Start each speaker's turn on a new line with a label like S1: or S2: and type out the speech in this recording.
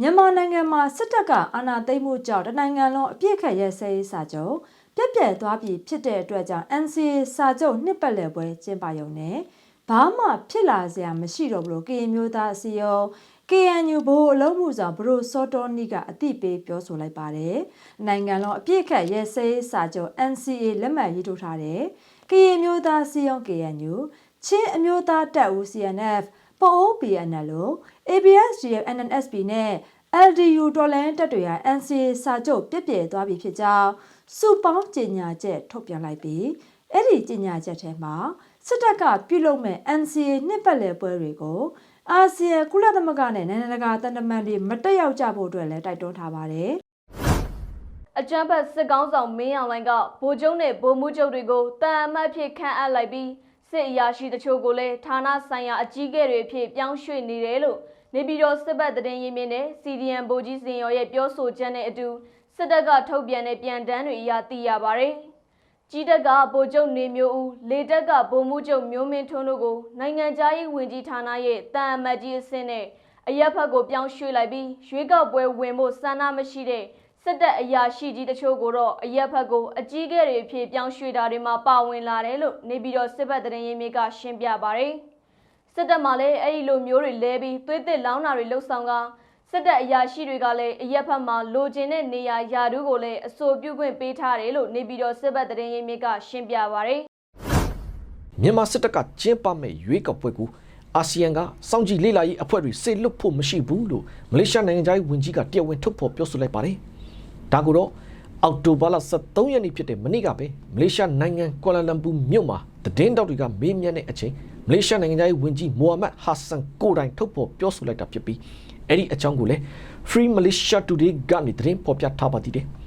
S1: မြန်မာနိုင်ငံမှာစစ်တပ်ကအာဏာသိမ်းမှုကြောင့်တနိုင်ငံလုံးအပြစ်ခတ်ရဲစဲရေးစာချုပ်ပြက်ပြက်သွားပြီဖြစ်တဲ့အတွက်ကြောင့် NCA စာချုပ်နှစ်ပတ်လည်ပွဲကျင်းပရုံနဲ့ဘာမှဖြစ်လာစရာမရှိတော့ဘူးလို့ကရင်မျိုးသားအစည်းအရုံး KNU ဘိုးအလုံးမှုဆောင်ဘရိုစောတော်နီကအတိပေးပြောဆိုလိုက်ပါတယ်။နိုင်ငံလုံးအပြည့်ခတ်ရဲစဲရေးစာချုပ် NCA လက်မှတ်ရေးထိုးထားတဲ့ကရင်မျိုးသားအစည်းအရုံး KNU ချင်းအမျိုးသားတပ်ဦး CNF ပအိုး PNL လို့ ABSDF NNSP နဲ့ LDU တော်လန်တပ်တွေက NCA စာချုပ်ပြည့်ပြည့်သွားပြီဖြစ်ကြောင်းစုပေါင်းကြေညာချက်ထုတ်ပြန်လိုက်ပြီးအဲ့ဒီကြေညာချက်ထဲမှာစစ်တပ်ကပြုလုပ်မဲ့ NCA နှစ်ပတ်လည်ပွဲတွေကိုအာဆီယံကုလသမဂ္ဂနဲ့နိုင်ငံတကာတန်တမန်တွေမတက်ရောက်ကြဖို့အတွက်လည်းတိုက်တွန်းထားပါတယ်
S2: အကြမ်းဖက်စစ်ကောင်းဆောင်မင်းအောင်လှိုင်ကဗိုလ်ချုပ်နဲ့ဗိုလ်မှူးချုပ်တွေကိုတာအမတ်ဖြစ်ခန့်အပ်လိုက်ပြီး စစ်အရာရှိတချို့ကိုလည်းဌာနဆိုင်ရာအကြီးအကဲတွေအဖြစ်ပြောင်းရွှေ့နေတယ်လို့နေပြည်တော်စစ်ဘက်သတင်းရင်းမြစ်နဲ့ CDN ဗိုလ်ကြီးစင်ရော်ရဲ့ပြောဆိုချက်နဲ့အတူစစ်တပ်ကထုတ်ပြန်တဲ့ပြန်တမ်းတွေအရသိရပါတယ်။ကြီးတပ်ကဗိုလ်ချုပ်နေမျိုးဦးလေတပ်ကဗိုလ်မှူးချုပ်မျိုးမင်းထွန်းတို့ကိုနိုင်ငံသားရေးဝန်ကြီးဌာနရဲ့တာအမတ်ကြီးအဆင့်နဲ့အရက်ဖက်ကိုပြောင်းရွှေ့လိုက်ပြီးရွေးကောက်ပွဲဝင်ဖို့ဆန္ဒမရှိတဲ့ စစ်တပ်အရာရှိကြီးတချို့ကိုတော့အရက်ဖက်ကိုအကြီးအကဲတွေအဖြစ်ပြောင်းရွှေ့တာတွေမှာပါဝင်လာတယ်လို့နေပြည်တော်စစ်ဘက်သတင်းရင်းမြစ်ကရှင်းပြပါတယ်။စစ်တပ်မှလည်းအဲ့ဒီလိုမျိုးတွေလဲပြီးသွေးသစ်လောင်းတာတွေလှုပ်ဆောင်ကစစ်တပ်အရာရှိတွေကလည်းအရက်ဖက်မှာလိုချင်တဲ့နေရာယာတူးကိုလည်းအဆိုပြုခွင့်ပေးထားတယ်လို့နေပြည်တော်စစ်ဘက်သတင်းရင်းမြစ်ကရှင်းပြပါတယ်။
S3: မြန်မာစစ်တပ်ကကျင်းပမဲ့ရွေးကောက်ပွဲကိုအာဆီယံကစောင့်ကြည့်လေ့လာရေးအဖွဲ့တွေစေလွတ်ဖို့မရှိဘူးလို့မလေးရှားနိုင်ငံသားရေးဝန်ကြီးကတရားဝင်ထုတ်ဖော်ပြောဆိုလိုက်ပါတယ်။ ဒါကိုတော့အောက်တိုဘာလ23ရက်နေ့ဖြစ်တဲ့မနေ့ကပဲမလေးရှားနိုင်ငံကွာလာလမ်ပူမြို့မှာသတင်းတောက်တွေကမေးမြန်းတဲ့အချိန်မလေးရှားနိုင်ငံသားရေးဝန်ကြီးမိုဟာမက်ဟာဆန်ကိုတိုင်ထုတ်ဖော်ပြောဆိုလိုက်တာဖြစ်ပြီးအဲ့ဒီအကြောင်းကိုလည်း Free Malaysia Today ကနေသတင်းဖော်ပြထားပါသေးတယ်။